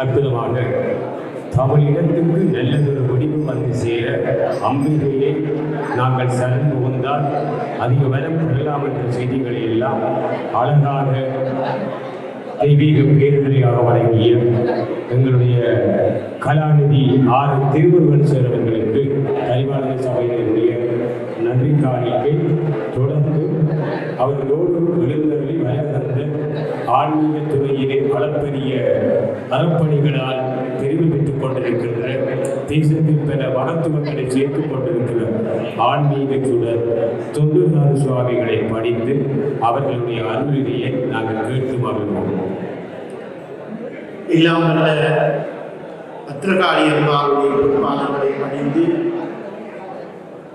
அற்புதமாக. தமிழினத்துக்கு நல்லதொரு முடிவு வந்து சேர அம்பிகையை நாங்கள் சரண் புகுந்தால் அதிக வரம் பெறலாம் என்ற செய்திகளை எல்லாம் அழகாக தெய்வீக பேருரையாக வழங்கிய எங்களுடைய கலாநிதி ஆர். திருவருவன் சார் அவர்களுக்கு கரிவாளர் சபையினுடைய நன்றி காணிக்கை. தொடர்ந்து அவர்களோடு எழுந்தருளி வளர்ந்த ஆன்மீக துறையிலே அளப்பரிய அறப்பணிகளால் தெரிவு பெற்றுக் கொண்டிருக்கின்ற தேசத்தில் பல மகத்துவங்களை சேர்த்துக் கொண்டிருக்கிற ஆன்மீக சுடர் தொண்டுநாறு சுவாமிகளை படித்து அவர்களுடைய அருளினையை நாங்கள் கேட்டு மகிழ்வோம் இல்லாமல் பத்திரகாளி அம்மாவுடைய பொற்பாதங்களை பணிந்து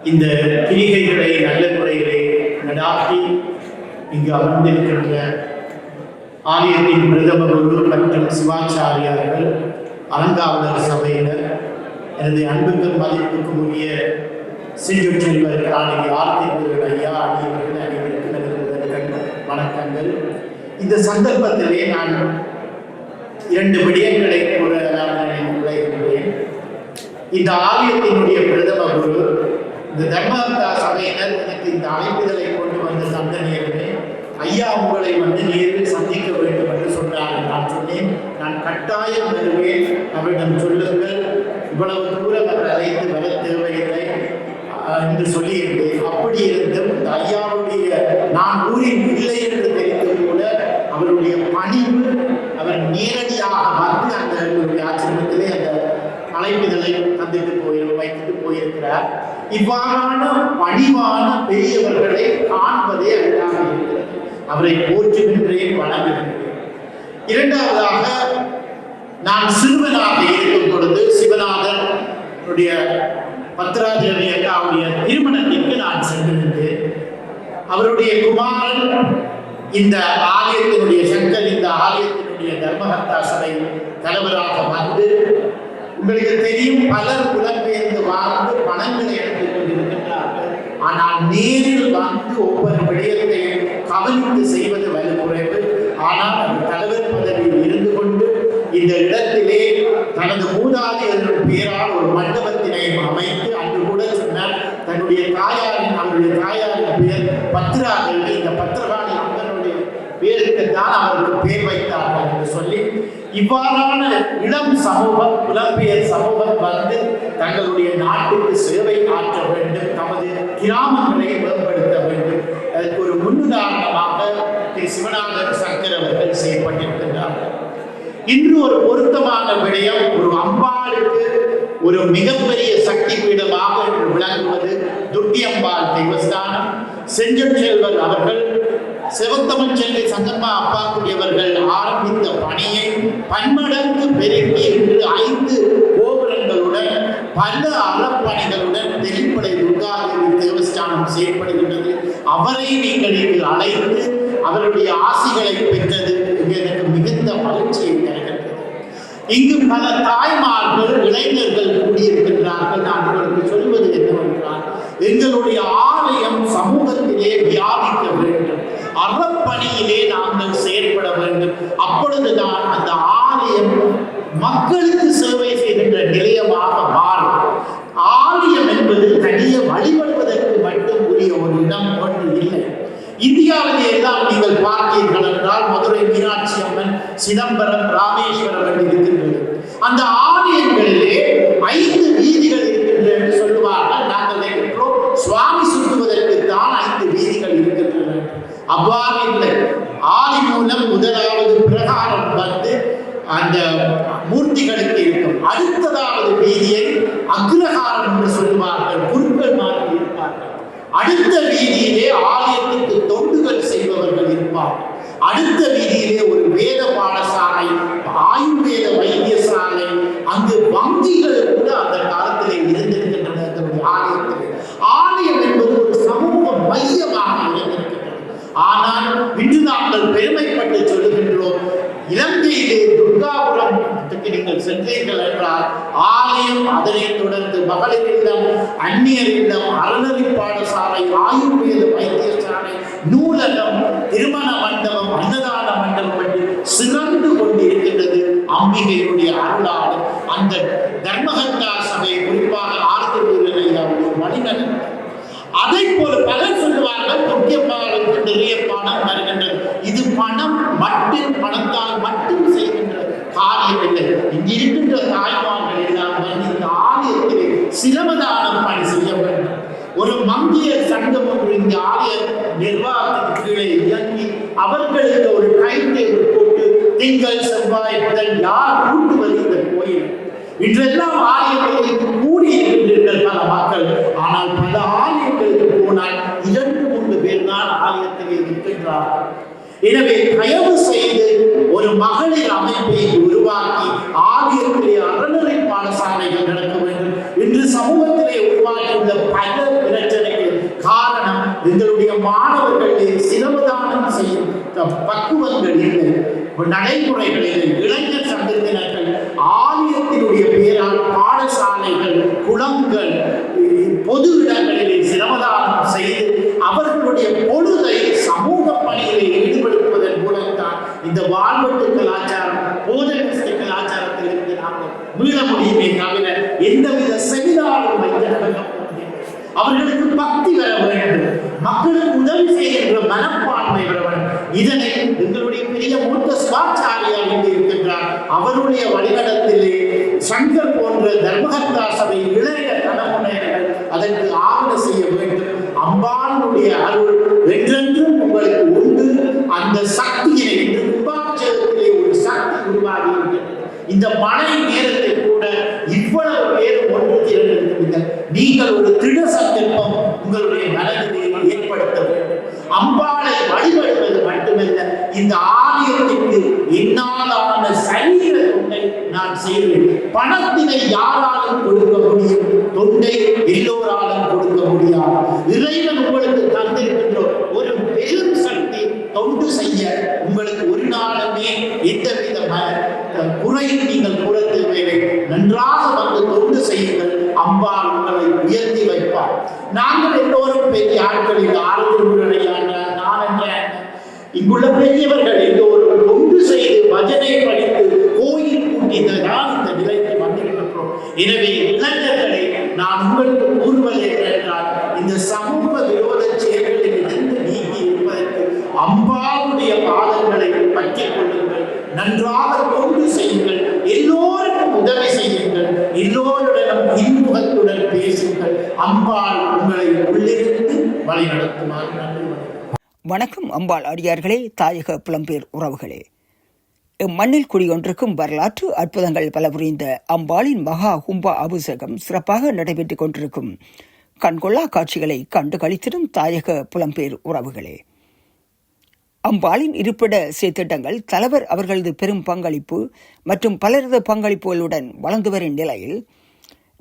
இந்த கிரிகைகளை நல்ல முறையிலே நடாத்தி இங்கு அமர்ந்திருக்கின்ற ஆலயத்தின் பிரதம குரு மற்றும் சிவாச்சாரியார்கள் அலங்காவலர் சபையினர் எனது அன்புக்கும் மதிப்புக்கும் உரிய செல்வர் காணொலி ஆர்த்திகள் ஐயா ஆகியவர்கள் அனைவருக்கும் வணக்கங்கள். இந்த சந்தர்ப்பத்திலே நான் இரண்டு விடயங்களை கூற நான் இந்த ஆலயத்தினுடைய பிரதம குரு இந்த தர்மகர்த்தா சபையினர் எனக்கு இந்த அழைப்புகளை கொண்டு வந்த தந்த ஐயா உங்களை வந்து நீர் சந்திக்க வேண்டும் என்று சொன்னார்கள் நான் சொன்னேன் நான் கட்டாயம் வருவேன். அவரிடம் சொல்லுங்கள். இவ்வளவு தூரம் அவர் அழைத்து வர தேவையில்லை. என்று சொல்லியிருந்தேன் அப்படி இருந்தும் இந்த ஐயாவுடைய நான் ஊரில் இல்லை என்று தெரிந்து கூட அவருடைய பணிவு அவர் நேரடியாக வந்து அந்த எங்களுடைய ஆசிரமத்திலே அந்த அழைப்புகளை தந்துட்டு போய் வைத்துட்டு போயிருக்கிறார். இவ்வாறான பணிவான பெரியவர்களை காண்பதே அழகாக இருக்கிறது. அவரை போற்றுகின்றேன் வணங்குகின்றேன். இரண்டாவதாக நான் சிறுவனாக இருக்கும் பொழுது சிவநாதன் உடைய பத்ராஜி அக்காவுடைய திருமணத்திற்கு நான் சென்றிருந்தேன். அவருடைய குமாரன் இந்த ஆலயத்தினுடைய சங்கர் இந்த ஆலயத்தினுடைய தர்மகர்த்தா சபை தலைவராக வந்து உங்களுக்கு தெரியும் பலர் புலம்பெயர்ந்து வாழ்ந்து பணங்களை எடுத்துக் கொண்டிருக்கின்றார்கள். ஆனால் நேரில் வந்து ஒவ்வொரு விடயத்தையும் கவனித்து செய்வது வலு குறைவு ஆனால் அவர் தலைவர் பதவியில் இருந்து கொண்டு இந்த இடத்திலே தனது என்று பெயரால் ஒரு மண்டபத்தினை அமைத்து அன்று கூட சொன்னார். தன்னுடைய தாயாரின் அவருடைய தாயாரின் பேர் பத்ராதேவி இந்த பத்திரகாளி அம்மனுடைய பேருக்கு தான் அவருக்கு பேர் வைத்தார்கள் என்று சொல்லி இவ்வாறான இளம் சமூகம் புலம்பெயர் சமூகம் வந்து தங்களுடைய நாட்டுக்கு சேவை ஆற்ற வேண்டும் தமது கிராமங்களை மேம்படுத்த வேண்டும். அதற்கு ஒரு முன்னுதாரணமாக திரு சிவநாதர் சங்கர் அவர்கள் செய்யப்பட்டிருக்கின்றார்கள். இன்று ஒரு பொருத்தமான விடயம் ஒரு மிகப்பெரிய சக்தி பீடமாக இன்று விளங்குவது துர்க்கி தெய்வஸ்தானம். தேவஸ்தானம் செல்வர் அவர்கள் செவத்தமன் செல்வி சங்கம்மா அப்பாக்குடியவர்கள் ஆரம்பித்த பணியை பன்மடங்கு பெருக்கி என்று ஐந்து கோபுரங்களுடன் பல அறப்பணிகளுடன் தெளிப்படை துர்காதேவி தேவஸ்தானம் செயல்படுகின்றது அவரை நீங்கள் இங்கு அழைத்து அவருடைய ஆசிகளை பெற்று இங்கு எனக்கு மிகுந்த மகிழ்ச்சியை தருகின்றது இங்கு பல தாய்மார்கள் இளைஞர்கள் கூடியிருக்கின்றார்கள். நான் உங்களுக்கு சொல்வது என்னவென்றால் எங்களுடைய ஆலயம் சமூகத்திலே வியாபிக்க வேண்டும். அறப்பணியிலே நாங்கள் செயற்பட வேண்டும். அப்பொழுதுதான் அந்த ஆலயம் மக்களுக்கு சேவை செய்கின்ற நிலையமாக மாறும். ஆலயம் என்பது தனியே வழிபடுவதற்கு மட்டும் உரிய ஒரு இடம் ஒன்று இல்லை. இந்தியாவிலே எல்லாம் நீங்கள் பார்த்தீர்கள் என்றால் மதுரை மீனாட்சி சிதம்பரம் ராமேஸ்வரம் என்று இருக்கின்றது. அந்த ஆலயங்களிலே ஐந்து வீதிகள் இருக்கின்றன என்று சொல்லுவார்கள். நாங்கள் நினைக்கிறோம் சுவாமி சுற்றுவதற்கு தான் ஐந்து வீதிகள் இருக்கின்றன. அவ்வாறு இல்லை. ஆதி மூலம் முதலாவது பிரகாரம் வந்து அந்த மூர்த்திகளுக்கு இருக்கும். அடுத்ததாவது வீதியை அக்ரஹாரம் என்று சொல்லுவார்கள். குருக்கள் மாதிரி இருப்பார்கள். அடுத்த ஆலயம் அதனைத் தொடர்ந்து மகளிர் இல்லம் அந்நியர் இல்லம் அறநெறி பாடசாலை ஆயுர்வேத வைத்தியசாலை நூலகம் திருமண மண்டபம் அன்னதான மண்டபம் என்று சிறந்து கொண்டிருக்கின்றது அம்பிகையுடைய அருளால் அந்த தர்மகத்தா சபை குறிப்பாக ஆர்த்தி வழிநடத்த அதை போல பல சொல்லுவார்கள் தொக்கியப்பாளுக்கு நிறைய பணம் வருகின்றது இது பணம் மட்டும் பணத்தால் மட்டும் செய்கின்ற காரியம் இல்லை இங்கு இருக்கின்ற தாய்மார்கள் எல்லாம் வந்து இந்த ஆலயத்திலே சிரமதானம் பணி செய்ய வேண்டும் ஒரு மந்திய சங்கம் ஒன்று இந்த ஆலய நிர்வாகத்துக்கு கீழே இயங்கி அவர்களுக்கு ஒரு கைத்தேர்வு போட்டு திங்கள் செவ்வாய் புதன் யார் கூட்டுவது இந்த கோயில்? இன்றெல்லாம் ஆலயங்களில் கூடி இருக்கின்றீர்கள் பல மக்கள். ஆனால் பல ஆலயங்களுக்கு போனால் இரண்டு மூன்று பேர் தான் ஆலயத்திலே இருக்கின்றார்கள் எனவே தயவு செய்து நடைமுறைகளில் இளைஞர் சங்கத்தினர்கள் ஆலயத்தினுடைய பெயரால் பாடசாலைகள் குளங்கள் பொது இடங்களிலே சிரமதானம் செய்து அவர்களுடைய பொழுதை சமூக பணியிலே ஈடுபடுத்துவதன் மூலம்தான் இந்த வாழ்வெட்டு கலாச்சாரம் போதகஸ்த கலாச்சாரத்திலிருந்து நாங்கள் மீள முடியுமே தவிர எந்தவித செமினாரும் வைத்து நடக்க அவர்களுக்கு பக்தி வர வேண்டும். மக்களுக்கு உதவி செய்கின்ற மனப்பான்மை வர வேண்டும். இதனை எங்களுடைய பெரிய மூத்த சுவாச்சாரியார் இருக்கின்றார். அவருடைய வழிநடத்திலே சங்கர் போன்ற தர்மகர்த்தா சபை இளைய தலைமுறையினர்கள் அதற்கு ஆவண செய்ய வேண்டும். அம்பாளுடைய அருள் என்றென்றும் உங்களுக்கு உண்டு. அந்த சக்தியினை இன்று கும்பாபிஷேகத்திலே ஒரு சக்தி உருவாகி இருக்கிறது இந்த மழை நேரத்தில் கூட இவ்வளவு பேர் ஒன்று திரண்டிருக்கிறீர்கள் நீங்கள் ஒரு திட சங்கல்பம் உங்களுடைய மனதிலே ஏற்படுத்த வேண்டும் அம்பாளை வழிபடுவது மட்டுமல்ல இந்த ஆலயத்திற்கு என்னாலான சரீர தொண்டை நான் செய்வேன் பணத்தினை யாராலும் கொடுக்க முடியும் தொண்டை எல்லோராலும் கொடுக்க முடியாது. இறைவன் உங்களுக்கு தந்திருக்கின்ற ஒரு பெரும் சக்தி தொண்டு செய்ய உங்களுக்கு ஒரு நாளுமே எந்தவித ம- குறையும் நீங்கள் கூட தேவையில்லை நன்றாக வந்து தொண்டு செய்யுங்கள். அம்பா உங்களை உயர்த்தி வைப்பார் நாங்கள் எல்லோரும் பெரிய ஆட்கள் இந்த ஆரோக்கியமுறையான நான் என்ற இங்குள்ள பெரியவர்கள் எல்லோரும் தொண்டு செய்து பஜனை படித்து கோயில் கூட்டியதான் இந்த நிலைக்கு வந்திருக்கின்றோம் எனவே இளைஞர்களை நான் உங்களுக்கு கூறுவது என்றால் இந்த சமூக விரோத செயல்களில் இருந்து நீங்கி இருப்பதற்கு அம்பாவுடைய பாதங்களை பற்றிக் கொள்ளுங்கள். நன்றாக தொண்டு செய்யுங்கள். எல்லோருக்கும் உதவி செய்யுங்கள். எல்லோருடனும் இன்முகத்துடன் பேசுங்கள். அம்பாள் உங்களை உள்ளிருந்து வழிநடத்துமாறு நன்றி. வணக்கம் வணக்கம் அம்பாள் அடியார்களே தாயக புலம்பெயர் உறவுகளே. இம்மண்ணில் குடியொன்றுக்கும் வரலாற்று அற்புதங்கள் பல புரிந்த அம்பாளின் மகா கும்பா அபிஷேகம் சிறப்பாக நடைபெற்றுக் கொண்டிருக்கும். கண்கொள்ளா காட்சிகளை கண்டு கழித்திடும் தாயக புலம்பெயர் உறவுகளே. அம்பாளின் இருப்பிட சீர்திட்டங்கள் தலைவர் அவர்களது பெரும் பங்களிப்பு மற்றும் பலரது பங்களிப்புகளுடன் வளர்ந்து வரும் நிலையில்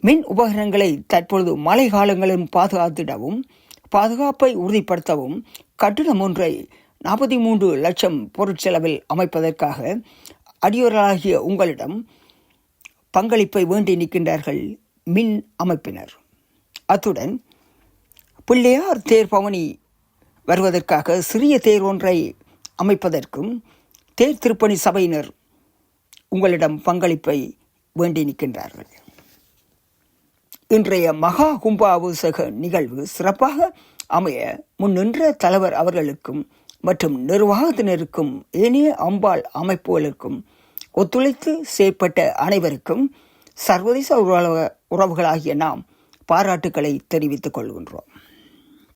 மின் உபகரணங்களை தற்பொழுது மழை காலங்களிலும் பாதுகாத்திடவும் பாதுகாப்பை உறுதிப்படுத்தவும் கட்டிடம் ஒன்றை நாற்பத்தி மூன்று லட்சம் பொருட்செலவில் அமைப்பதற்காக அடியோராகிய உங்களிடம் பங்களிப்பை வேண்டி நிற்கின்றார்கள் மின் அமைப்பினர். அத்துடன் பிள்ளையார் தேர் பவனி வருவதற்காக சிறிய தேர் ஒன்றை அமைப்பதற்கும் தேர் திருப்பணி சபையினர் உங்களிடம் பங்களிப்பை வேண்டி நிற்கின்றார்கள். இன்றைய மகா கும்பாபிஷேக நிகழ்வு சிறப்பாக அமைய முன்னின்ற தலைவர் அவர்களுக்கும் மற்றும் நிர்வாகத்தினருக்கும் ஏனைய அம்பாள் அமைப்புகளுக்கும் ஒத்துழைத்து செயற்பட்ட அனைவருக்கும் சர்வதேச உறவு- உறவுகளாகிய நாம் பாராட்டுக்களை தெரிவித்துக் கொள்கின்றோம்.